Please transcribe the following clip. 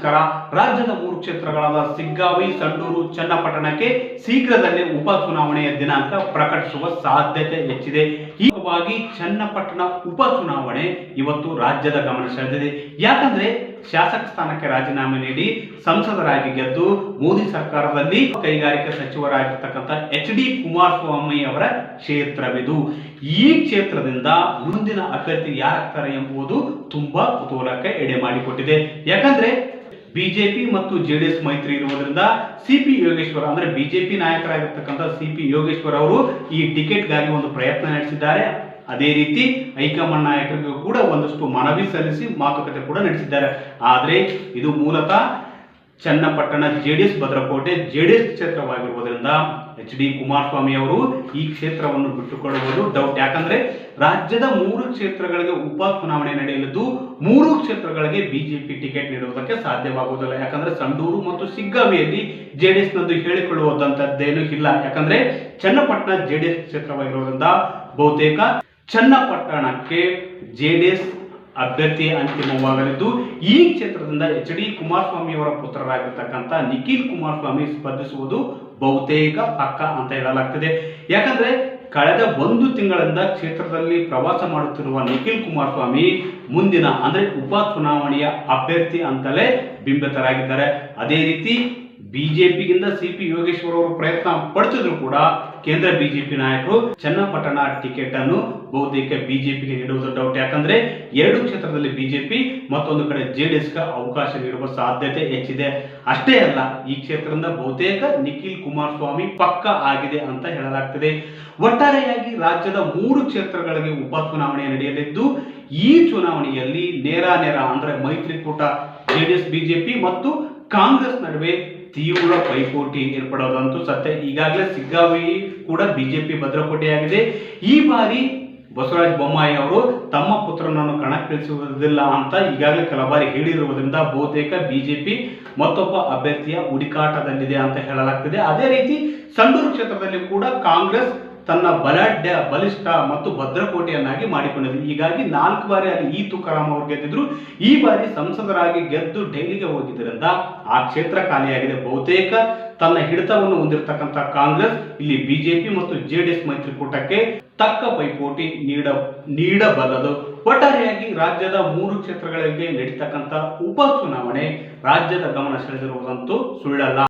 ನಮಸ್ಕಾರ. ರಾಜ್ಯದ ಮೂರು ಕ್ಷೇತ್ರಗಳಾದ ಸಿಗ್ಗಾವಿ, ಸಂಡೂರು, ಚನ್ನಪಟ್ಟಣಕ್ಕೆ ಶೀಘ್ರದಲ್ಲೇ ಉಪ ಚುನಾವಣೆಯ ದಿನಾಂಕ ಪ್ರಕಟಿಸುವ ಸಾಧ್ಯತೆ ಹೆಚ್ಚಿದೆ. ಹೀಗಾಗಿ ಚನ್ನಪಟ್ಟಣ ಉಪ ಚುನಾವಣೆ ಇವತ್ತು ರಾಜ್ಯದ ಗಮನ ಸೆಳೆದಿದೆ. ಯಾಕಂದ್ರೆ ಶಾಸಕ ಸ್ಥಾನಕ್ಕೆ ರಾಜೀನಾಮೆ ನೀಡಿ ಸಂಸದರಾಗಿ ಗೆದ್ದು ಮೋದಿ ಸರ್ಕಾರದಲ್ಲಿ ಕೈಗಾರಿಕಾ ಸಚಿವರಾಗಿರ್ತಕ್ಕಂಥ ಎಚ್ ಡಿ ಕುಮಾರಸ್ವಾಮಿ ಅವರ ಕ್ಷೇತ್ರವಿದು. ಈ ಕ್ಷೇತ್ರದಿಂದ ಮುಂದಿನ ಅಭ್ಯರ್ಥಿ ಯಾರಾಗ್ತಾರೆ ಎಂಬುದು ತುಂಬಾ ಕುತೂಹಲಕ್ಕೆ ಎಡೆ ಮಾಡಿಕೊಟ್ಟಿದೆ. ಯಾಕಂದ್ರೆ ಬಿಜೆಪಿ ಮತ್ತು ಜೆಡಿಎಸ್ ಮೈತ್ರಿ ಇರುವುದರಿಂದ ಸಿಪಿ ಯೋಗೇಶ್ವರ, ಅಂದ್ರೆ ಬಿಜೆಪಿ ನಾಯಕರಾಗಿರ್ತಕ್ಕಂಥ ಸಿಪಿ ಯೋಗೇಶ್ವರ ಅವರು ಈ ಟಿಕೆಟ್ಗಾಗಿ ಒಂದು ಪ್ರಯತ್ನ ನಡೆಸಿದ್ದಾರೆ. ಅದೇ ರೀತಿ ಹೈಕಮಾಂಡ್ ನಾಯಕರಿಗೂ ಕೂಡ ಒಂದಷ್ಟು ಮನವಿ ಸಲ್ಲಿಸಿ ಮಾತುಕತೆ ಕೂಡ ನಡೆಸಿದ್ದಾರೆ. ಆದರೆ ಇದು ಮೂಲತಃ ಚನ್ನಪಟ್ಟಣ ಜೆಡಿಎಸ್ ಭದ್ರಕೋಟೆ ಜೆಡಿಎಸ್ ಕ್ಷೇತ್ರವಾಗಿರುವುದರಿಂದ ಎಚ್ ಡಿ ಕುಮಾರಸ್ವಾಮಿ ಅವರು ಈ ಕ್ಷೇತ್ರವನ್ನು ಬಿಟ್ಟುಕೊಳ್ಳುವುದು ಡೌಟ್ ಯಾಕಂದ್ರೆ ರಾಜ್ಯದ ಮೂರು ಕ್ಷೇತ್ರಗಳಿಗೆ ಉಪ ಚುನಾವಣೆ ನಡೆಯಲಿದ್ದು, ಮೂರು ಕ್ಷೇತ್ರಗಳಿಗೆ ಬಿಜೆಪಿ ಟಿಕೆಟ್ ನೀಡುವುದಕ್ಕೆ ಸಾಧ್ಯವಾಗುವುದಿಲ್ಲ. ಯಾಕಂದ್ರೆ ಸಂಡೂರು ಮತ್ತು ಸಿಗ್ಗಾವಿಯಲ್ಲಿ ಜೆಡಿಎಸ್ ನಂದು ಹೇಳಿಕೊಳ್ಳುವಂತದ್ದೇನು ಇಲ್ಲ. ಯಾಕಂದ್ರೆ ಚನ್ನಪಟ್ಟಣ ಜೆಡಿಎಸ್ ಕ್ಷೇತ್ರವಾಗಿರುವುದರಿಂದ ಬಹುತೇಕ ಚನ್ನಪಟ್ಟಣಕ್ಕೆ ಜೆಡಿಎಸ್ ಅಭ್ಯರ್ಥಿ ಅಂತಿಮವಾಗಲಿದ್ದು, ಈ ಕ್ಷೇತ್ರದಿಂದ ಎಚ್ ಡಿ ಕುಮಾರಸ್ವಾಮಿ ಅವರ ಪುತ್ರರಾಗಿರ್ತಕ್ಕಂಥ ನಿಖಿಲ್ ಕುಮಾರಸ್ವಾಮಿ ಸ್ಪರ್ಧಿಸುವುದು ಬಹುತೇಕ ಪಕ್ಕ ಅಂತ ಹೇಳಲಾಗ್ತದೆ. ಯಾಕಂದ್ರೆ, ಕಳೆದ ಒಂದು ತಿಂಗಳಿಂದ ಕ್ಷೇತ್ರದಲ್ಲಿ ಪ್ರವಾಸ ಮಾಡುತ್ತಿರುವ ನಿಖಿಲ್ ಕುಮಾರಸ್ವಾಮಿ ಮುಂದಿನ, ಅಂದ್ರೆ ಉಪ ಚುನಾವಣೆಯ ಅಭ್ಯರ್ಥಿ ಅಂತಲೇ ಬಿಂಬಿತರಾಗಿದ್ದಾರೆ. ಅದೇ ರೀತಿ ಬಿಜೆಪಿಗಿಂತ ಸಿಪಿ ಯೋಗೇಶ್ವರ್ ಅವರು ಪ್ರಯತ್ನ ಪಡಿಸಿದ್ರು ಕೂಡ ಕೇಂದ್ರ ಬಿಜೆಪಿ ನಾಯಕರು ಚನ್ನಪಟ್ಟಣ ಟಿಕೆಟ್ ಅನ್ನು ಬಹುತೇಕ ಬಿಜೆಪಿಗೆ ನೀಡುವುದು ಡೌಟ್ ಯಾಕಂದ್ರೆ ಎರಡು ಕ್ಷೇತ್ರದಲ್ಲಿ ಬಿಜೆಪಿ, ಮತ್ತೊಂದು ಕಡೆ ಜೆಡಿಎಸ್ ಅವಕಾಶ ನೀಡುವ ಸಾಧ್ಯತೆ ಹೆಚ್ಚಿದೆ. ಅಷ್ಟೇ ಅಲ್ಲ, ಈ ಕ್ಷೇತ್ರದಿಂದ ಬಹುತೇಕ ನಿಖಿಲ್ ಕುಮಾರಸ್ವಾಮಿ ಪಕ್ಕ ಆಗಿದೆ ಅಂತ ಹೇಳಲಾಗ್ತದೆ. ಒಟ್ಟಾರೆಯಾಗಿ ರಾಜ್ಯದ ಮೂರು ಕ್ಷೇತ್ರಗಳಿಗೆ ಉಪ ಚುನಾವಣೆ ನಡೆಯಲಿದ್ದು, ಈ ಚುನಾವಣೆಯಲ್ಲಿ ನೇರ ನೇರ ಅಂದ್ರೆ ಮೈತ್ರಿಕೂಟ, ಜೆಡಿಎಸ್, ಬಿಜೆಪಿ ಮತ್ತು ಕಾಂಗ್ರೆಸ್ ನಡುವೆ ತೀವ್ರ ಪೈಪೋಟಿ ಏರ್ಪಡೋದಂತೂ ಸತ್ಯ. ಈಗಾಗಲೇ ಸಿಗ್ಗಾವಿ ಕೂಡ ಬಿಜೆಪಿ ಭದ್ರಕೋಟೆಯಾಗಿದೆ. ಈ ಬಾರಿ ಬಸವರಾಜ ಬೊಮ್ಮಾಯಿ ಅವರು ತಮ್ಮ ಪುತ್ರನನ್ನು ಕಣಕ್ಕಿಳಿಸುವುದಿಲ್ಲ ಅಂತ ಈಗಾಗಲೇ ಕೆಲ ಬಾರಿ ಹೇಳಿರುವುದರಿಂದ ಬಹುತೇಕ ಬಿಜೆಪಿ ಮತ್ತೊಬ್ಬ ಅಭ್ಯರ್ಥಿಯ ಹುಡುಕಾಟದಲ್ಲಿದೆ ಅಂತ ಹೇಳಲಾಗ್ತಿದೆ. ಅದೇ ರೀತಿ ಸಂಡೂರು ಕ್ಷೇತ್ರದಲ್ಲಿ ಕೂಡ ಕಾಂಗ್ರೆಸ್ ತನ್ನ ಬಲಾಢ್ಯ, ಬಲಿಷ್ಠ ಮತ್ತು ಭದ್ರಕೋಟೆಯನ್ನಾಗಿ ಮಾಡಿಕೊಂಡಿದೆ ಹೀಗಾಗಿ ನಾಲ್ಕು ಬಾರಿ ಅಲ್ಲಿ ಈ ತುಕಾರಾಮ್ ಅವರು ಗೆದ್ದಿದ್ರು. ಈ ಬಾರಿ ಸಂಸದರಾಗಿ ಗೆದ್ದು ಡೆಲ್ಲಿಗೆ ಹೋಗಿದ್ದರಿಂದ ಆ ಕ್ಷೇತ್ರ ಖಾಲಿಯಾಗಿದೆ. ಬಹುತೇಕ ತನ್ನ ಹಿಡಿತವನ್ನು ಹೊಂದಿರತಕ್ಕಂಥ ಕಾಂಗ್ರೆಸ್, ಇಲ್ಲಿ ಬಿಜೆಪಿ ಮತ್ತು ಜೆಡಿಎಸ್ ಮೈತ್ರಿಕೂಟಕ್ಕೆ ತಕ್ಕ ಪೈಪೋಟಿ ನೀಡ, ನೀಡಬಲ್ಲದು. ಒಟ್ಟಾರೆಯಾಗಿ ರಾಜ್ಯದ ಮೂರು ಕ್ಷೇತ್ರಗಳಿಗೆ ನಡೀತಕ್ಕಂಥ ಉಪ ಚುನಾವಣೆ ರಾಜ್ಯದ ಗಮನ ಸೆಳೆದಿರುವುದಂತೂ ಸುಳ್ಳಲ್ಲ.